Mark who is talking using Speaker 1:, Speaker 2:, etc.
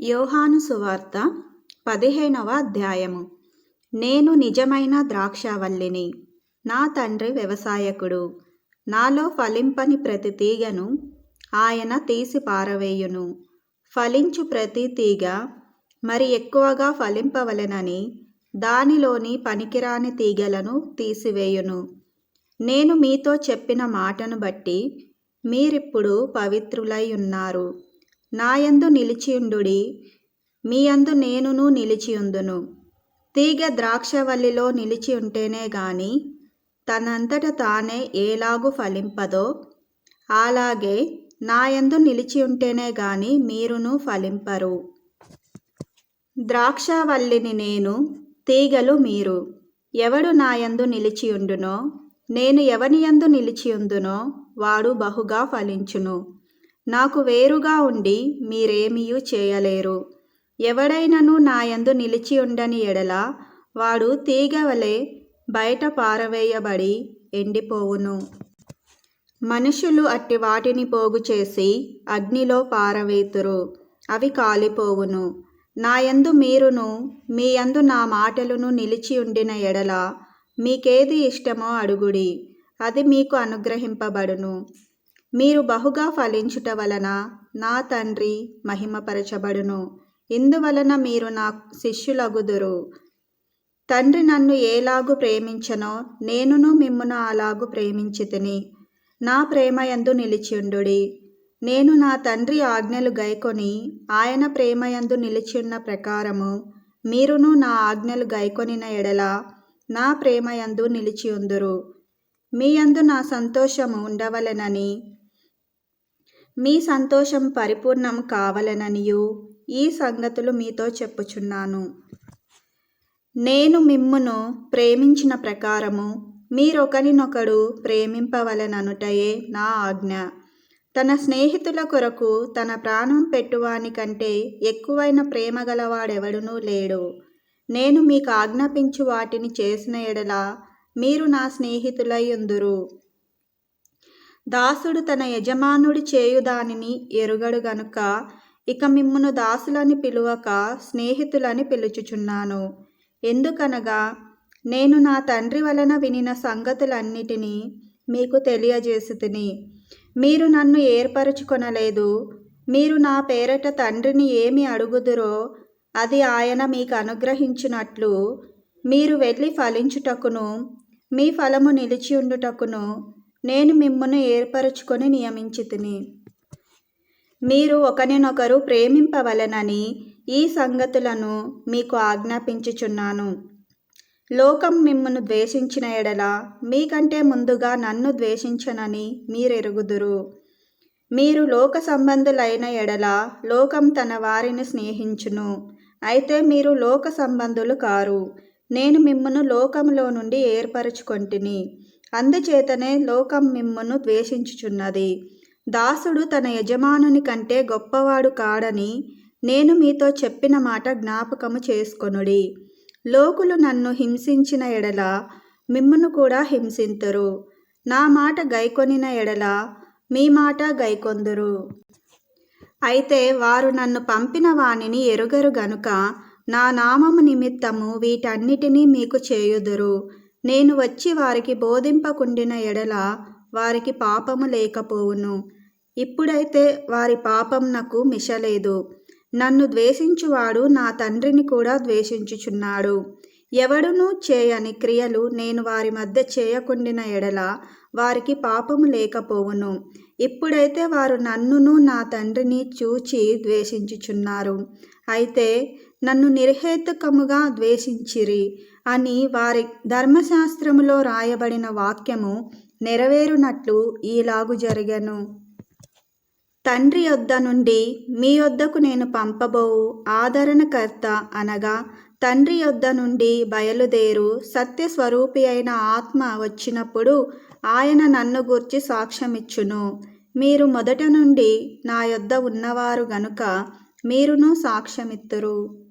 Speaker 1: యోహాను సువార్త పదిహేనవ అధ్యాయము. నేను నిజమైన ద్రాక్షావల్లిని నా తండ్రి వ్యవసాయకుడు. నాలో ఫలింపని ప్రతి తీగను ఆయన తీసి పారవేయును. ఫలించు ప్రతి తీగ మరి ఎక్కువగా ఫలింపవలెనని దానిలోని పనికిరాని తీగలను తీసివేయును. నేను మీతో చెప్పిన మాటను బట్టి మీరిప్పుడు పవిత్రులై ఉన్నారు. నాయందు నిలిచియుండుడి మీయందు నేనును నిలిచియుందును. తీగ ద్రాక్షవల్లిలో నిలిచి ఉంటేనే గాని తనంతట తానే ఏలాగు ఫలింపదో అలాగే నాయందు నిలిచి ఉంటేనే గాని మీరును ఫలింపరు. ద్రాక్షవల్లిని నేను తీగలు మీరు. ఎవడు నాయందు నిలిచియుండునో నేను ఎవనియందు నిలిచియుందునో వాడు బహుగా ఫలించును. నాకు వేరుగా ఉండి మీరేమీయూ చేయలేరు. ఎవడైనను నాయందు నిలిచి ఉండని ఎడల వాడు తీగవలే బయట పారవేయబడి ఎండిపోవును. మనుషులు అట్టి వాటిని పోగు చేసి అగ్నిలో పారవేతురు. అవి కాలిపోవును. నాయందు మీరును మీ యందు నా మాటలను నిలిచి ఉండిన ఎడల మీకేది ఇష్టమో అడుగుడి. అది మీకు అనుగ్రహింపబడును. మీరు బహుగా ఫలించుట వలన నా తండ్రి మహిమపరచబడును. ఇందువలన మీరు నా శిష్యులగుదురు. తండ్రి నన్ను ఏలాగు ప్రేమించనో నేనును మిమ్మును అలాగు ప్రేమించి తిని నా ప్రేమ యందు నేను నా తండ్రి ఆజ్ఞలు గైకొని ఆయన ప్రేమయందు నిలిచియున్న ప్రకారము మీరును నా ఆజ్ఞలు గైకొనిన ఎడల నా ప్రేమయందు నిలిచియుందురు. మీ యందు నా సంతోషము ఉండవలెనని మీ సంతోషం పరిపూర్ణం కావలననియు. ఈ సంగతులు మీతో చెప్పుచున్నాను. నేను మిమ్మును ప్రేమించిన ప్రకారము మీరొకరినొకడు ప్రేమింపవలననుటయే నా ఆజ్ఞ. తన స్నేహితుల కొరకు తన ప్రాణం పెట్టువాని కంటే ఎక్కువైన ప్రేమ గలవాడెవడునూ లేడు. నేను మీకు ఆజ్ఞాపించు వాటిని చేసిన ఎడల మీరు నా స్నేహితులై ఉందురు. దాసుడు తన యజమానుడి చేయుదానిని ఎరుగడు గనుక ఇక మిమ్మును దాసులని పిలువక స్నేహితులని పిలుచుచున్నాను. ఎందుకనగా నేను నా తండ్రి వలన వినిన సంగతులన్నిటినీ మీకు తెలియజేసుతుని. మీరు నన్ను ఏర్పరచుకొనలేదు. మీరు నా పేరట తండ్రిని ఏమి అడుగుదురో అది ఆయన మీకు అనుగ్రహించినట్లు మీరు వెళ్ళి ఫలించుటకును మీ ఫలము నిలిచి ఉండుటకును నేను మిమ్మును ఏర్పరచుకొని నియమించితిని. మీరు ఒకరినొకరు ప్రేమింపవలనని ఈ సంగతులను మీకు ఆజ్ఞాపించుచున్నాను. లోకం మిమ్మును ద్వేషించిన ఎడల మీకంటే ముందుగా నన్ను ద్వేషించనని మీరెరుగుదురు. మీరు లోక సంబంధులైన ఎడల లోకం తన వారిని స్నేహించును. అయితే మీరు లోక సంబంధులు కారు. నేను మిమ్మును లోకంలో నుండి ఏర్పరచుకొంటిని. అందుచేతనే లోకం మిమ్మును ద్వేషించుచున్నది. దాసుడు తన యజమానుని కంటే గొప్పవాడు కాడని నేను మీతో చెప్పిన మాట జ్ఞాపకము చేసుకొనుడి. లోకులు నన్ను హింసించిన ఎడల మిమ్మును కూడా హింసింతురు. నా మాట గైకొనిన ఎడల మీ మాట గైకొందురు. అయితే వారు నన్ను పంపిన వానిని ఎరుగరు గనుక నా నామము నిమిత్తము వీటన్నిటినీ మీకు చేయుదురు. నేను వచ్చి వారికి బోధింపకుండిన ఎడల వారికి పాపము లేకపోవును. ఇప్పుడైతే వారి పాపం నాకు మిషలేదు. నన్ను ద్వేషించువాడు నా తండ్రిని కూడా ద్వేషించుచున్నాడు. ఎవడునూ చేయని క్రియలు నేను వారి మధ్య చేయకుండిన ఎడల వారికి పాపము లేకపోవును. ఇప్పుడైతే వారు నన్నును నా తండ్రిని చూచి ద్వేషించుచున్నారు. అయితే నన్ను నిర్హేతుకముగా ద్వేషించిరి. అని వారి ధర్మశాస్త్రములో రాయబడిన వాక్యము నెరవేరునట్లు ఈలాగు జరిగను. తండ్రి యొద్ద నుండి మీ యొద్దకు నేను పంపబోవు ఆదరణకర్త అనగా తండ్రి యొద్ద నుండి బయలుదేరు సత్యస్వరూపి అయిన ఆత్మ వచ్చినప్పుడు ఆయన నన్ను గూర్చి సాక్ష్యమిచ్చును. మీరు మొదట నుండి నా యొద్ద ఉన్నవారు గనుక మీరును సాక్ష్యమిత్తురు.